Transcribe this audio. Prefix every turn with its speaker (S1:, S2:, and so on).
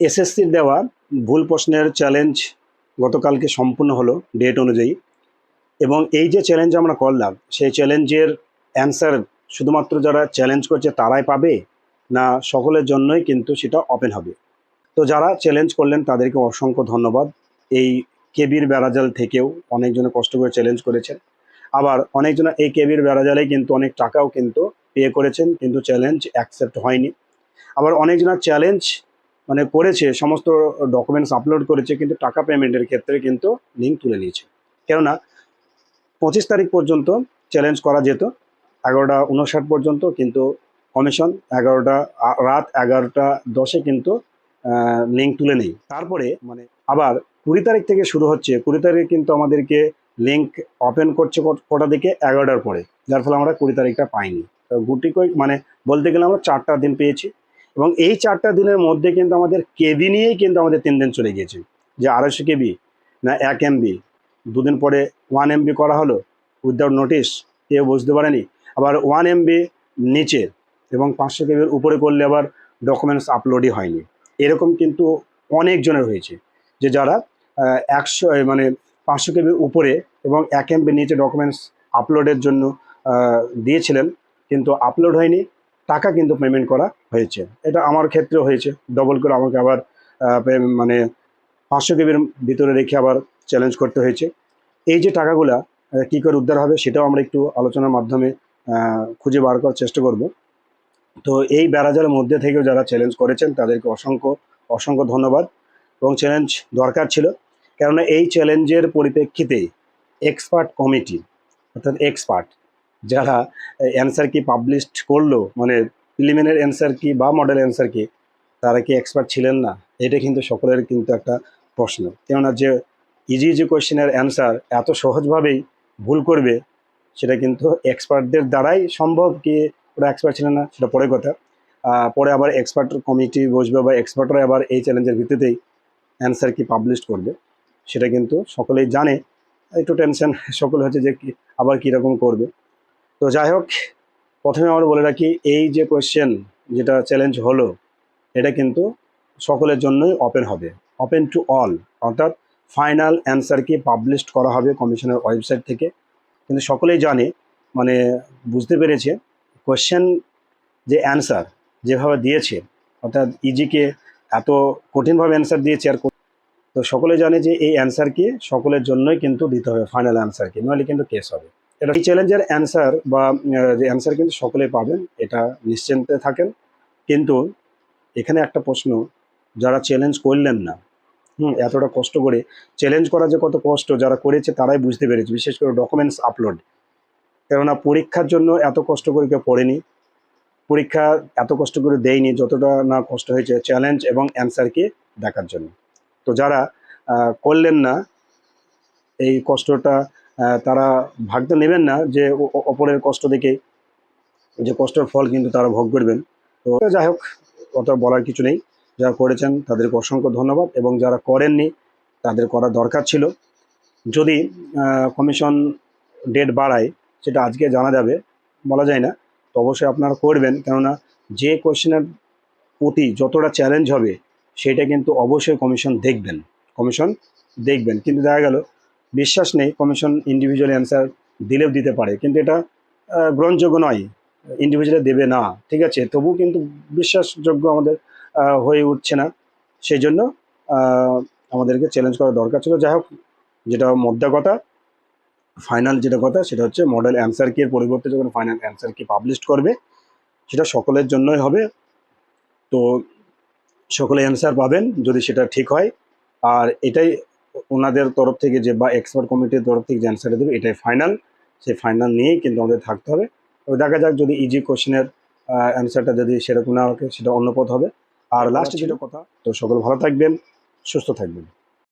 S1: এসএসসির দেওয়া ভুল প্রশ্নের চ্যালেঞ্জ গতকালকে সম্পূর্ণ হলো ডেট অনুযায়ী। এবং এই যে চ্যালেঞ্জ আমরা করলাম, সেই চ্যালেঞ্জের অ্যান্সার শুধুমাত্র যারা চ্যালেঞ্জ করছে তারাই পাবে না সকলের জন্যই কিন্তু সেটা ওপেন হবে। তো যারা চ্যালেঞ্জ করলেন তাদেরকে অসংখ্য ধন্যবাদ। এই কেবির বেড়াজাল থেকেও অনেকজনে কষ্ট করে চ্যালেঞ্জ করেছেন। আবার অনেকজন এই কেবির বেড়াজালে কিন্তু অনেক টাকাও কিন্তু পে করেছেন, কিন্তু চ্যালেঞ্জ অ্যাকসেপ্ট হয়নি। আবার অনেকজনা চ্যালেঞ্জ মানে করেছে, সমস্ত ডকুমেন্টস আপলোড করেছে, কিন্তু টাকা পেমেন্টের ক্ষেত্রে কিন্তু লিঙ্ক তুলে নিয়েছে। কেননা, পঁচিশ তারিখ পর্যন্ত চ্যালেঞ্জ করা যেত, এগারোটা উনষাট পর্যন্ত কিন্তু কমিশন এগারোটা রাত এগারোটা দশে কিন্তু লিঙ্ক তুলে নেই। তারপরে মানে আবার কুড়ি তারিখ থেকে শুরু হচ্ছে, কুড়ি তারিখে কিন্তু আমাদেরকে লিঙ্ক ওপেন করছে কট- দিকে? এগারোটার পরে। যার ফলে আমরা কুড়ি তারিখটা পাইনি। গুটি কয়েক মানে বলতে গেলে আমরা চারটা দিন পেয়েছি। এবং এই চারটা দিনের মধ্যে কিন্তু আমাদের কেবি নিয়েই কিন্তু আমাদের তিন দিন চলে গিয়েছে। যে আড়াইশো কেবি না এক এমবি, দুদিন পরে ওয়ান এমবি করা হলো উইদাউট নোটিশ কেউ বুঝতে পারেনি। আবার ওয়ান এমবি নিচে এবং পাঁচশো কেবির উপরে করলে আবার ডকুমেন্টস আপলোডই হয়নি। এরকম কিন্তু অনেকজনের হয়েছে, যে যারা একশো মানে পাঁচশো কেবির উপরে এবং এক এমবি নিচে ডকুমেন্টস আপলোডের জন্য দিয়েছিলেন, কিন্তু আপলোড হয়নি। টাকা কিন্তু পেমেন্ট করা হয়েছে। এটা আমার ক্ষেত্রেও হয়েছে। ডবল করে আমাকে আবার মানে পাঁচশো কেবির ভিতরে রেখে আবার চ্যালেঞ্জ করতে হয়েছে। এই যে টাকাগুলা কি করে উদ্ধার হবে সেটাও আমরা একটু আলোচনার মাধ্যমে খুঁজে বার করার চেষ্টা করব। তো এই বেড়াজালের মধ্যে থেকেও যারা চ্যালেঞ্জ করেছেন, তাদেরকে অসংখ্য অসংখ্য ধন্যবাদ এবং চ্যালেঞ্জ দরকার ছিল। কেননা এই চ্যালেঞ্জের পরিপ্রেক্ষিতে এক্সপার্ট কমিটি অর্থাৎ এক্সপার্ট যারা অ্যান্সার কি পাবলিশড করল মানে প্রিলিমিনারি অ্যান্সার কি বা মডেল অ্যান্সার কি, তারা কি এক্সপার্ট ছিলেন না? এটা কিন্তু সকলের কিন্তু একটা প্রশ্ন। কেননা যে ইজি ইজি কোয়েশ্চেনের অ্যান্সার এত সহজভাবেই ভুল করবে, সেটা কিন্তু এক্সপার্টদের দ্বারাই সম্ভব কি ওরা এক্সপার্ট ছিলেন না, সেটা পরে কথা। পরে আবার এক্সপার্ট কমিটি বসবে বা এক্সপার্টরা আবার এই চ্যালেঞ্জের ভিত্তিতেই অ্যান্সার কি পাবলিশ করবে, সেটা কিন্তু সকলেই জানে। একটু টেনশন সকলে হচ্ছে যে আবার কীরকম করবে। তো যাই হোক প্রথমে আমরা বলে রাখি, এই যে কোয়েশ্চেন যেটা চ্যালেঞ্জ হলো, এটা কিন্তু সকলের জন্যই ওপেন হবে। ওপেন টু অল অর্থাৎ ফাইনাল অ্যান্সার কি পাবলিশ করা হবে কমিশনের ওয়েবসাইট থেকে। কিন্তু সকলেই জানে মানে বুঝতে পেরেছে কোয়েশ্চেন যে অ্যান্সার যেভাবে দিয়েছে, অর্থাৎ ইজিকে এত কঠিনভাবে অ্যান্সার দিয়েছে আর তো সকলে জানে যে এই অ্যান্সার কি সকলের জন্যই কিন্তু দিতে হবে ফাইনাল অ্যান্সার কি, নইলে কিন্তু কেস হবে। এটা এই চ্যালেঞ্জের অ্যান্সার বা যে অ্যান্সার কিন্তু সকলেই পাবেন, এটা নিশ্চিন্তে থাকেন। কিন্তু এখানে একটা প্রশ্ন, যারা চ্যালেঞ্জ করলেন না, হুম, এতটা কষ্ট করে চ্যালেঞ্জ করা যে কত কষ্ট যারা করেছে তারাই বুঝতে পেরেছে, বিশেষ করে ডকুমেন্টস আপলোড কেননা পরীক্ষার জন্য এত কষ্ট করে কেউ পড়েনি, পরীক্ষা এত কষ্ট করে দেয়নি, যতটা না কষ্ট হয়েছে চ্যালেঞ্জ এবং অ্যান্সারকে দেখার জন্য। তো যারা করলেন না, এই কষ্টটা তারা ভাগতে নেবেন না যে অপরের কষ্ট দেখে, যে কষ্টের ফল কিন্তু তারা ভোগ করবেন। তো যাই হোক, অত বলার কিছু নেই। যারা করেছেন, তাদেরকে অসংখ্য ধন্যবাদ এবং যারা করেননি, তাদের করা দরকার ছিল। যদি কমিশন ডেট বাড়ায়, সেটা আজকে জানা যাবে, বলা যায় না। তো অবশ্যই আপনারা করবেন, কেননা যে কোয়েশ্চেনের প্রতি যতটা চ্যালেঞ্জ হবে, সেটা কিন্তু অবশ্যই কমিশন দেখবেন। কমিশন দেখবেন। কিন্তু দেখা গেল বিশ্বাস নেই কমিশন ইন্ডিভিজুয়াল অ্যান্সার দিলেও দিতে পারে। কিন্তু এটা গ্রহণযোগ্য নয় ইন্ডিভিজুয়ালে দেবে না, ঠিক আছে? তবু কিন্তু বিশ্বাসযোগ্য আমাদের হয়ে উঠছে না। সেই জন্য আমাদেরকে চ্যালেঞ্জ করা দরকার ছিল। যাই হোক, যেটা মধ্যে কথা ফাইনাল যেটা কথা, সেটা হচ্ছে মডেল অ্যান্সার কি এর পরিবর্তে যখন ফাইনাল অ্যান্সার কি পাবলিশ করবে, সেটা সকলের জন্যই হবে। তো সকলে অ্যান্সার পাবেন যদি সেটা ঠিক হয়। আর এটাই ওনাদের তরফ থেকে যে বা এক্সপার্ট কমিটির তরফ থেকে যে অ্যান্সারটা দেবে, এটাই ফাইনাল সেই ফাইনাল নিয়েই কিন্তু আমাদের থাকতে হবে। তবে দেখা যাক যদি ইজি কোশ্চেনের অ্যান্সারটা যদি সেরকম না হয়, সেটা অন্য পথ হবে। আর লাস্ট যেটা কথা, তো সকল ভালো থাকবেন, সুস্থ থাকবেন।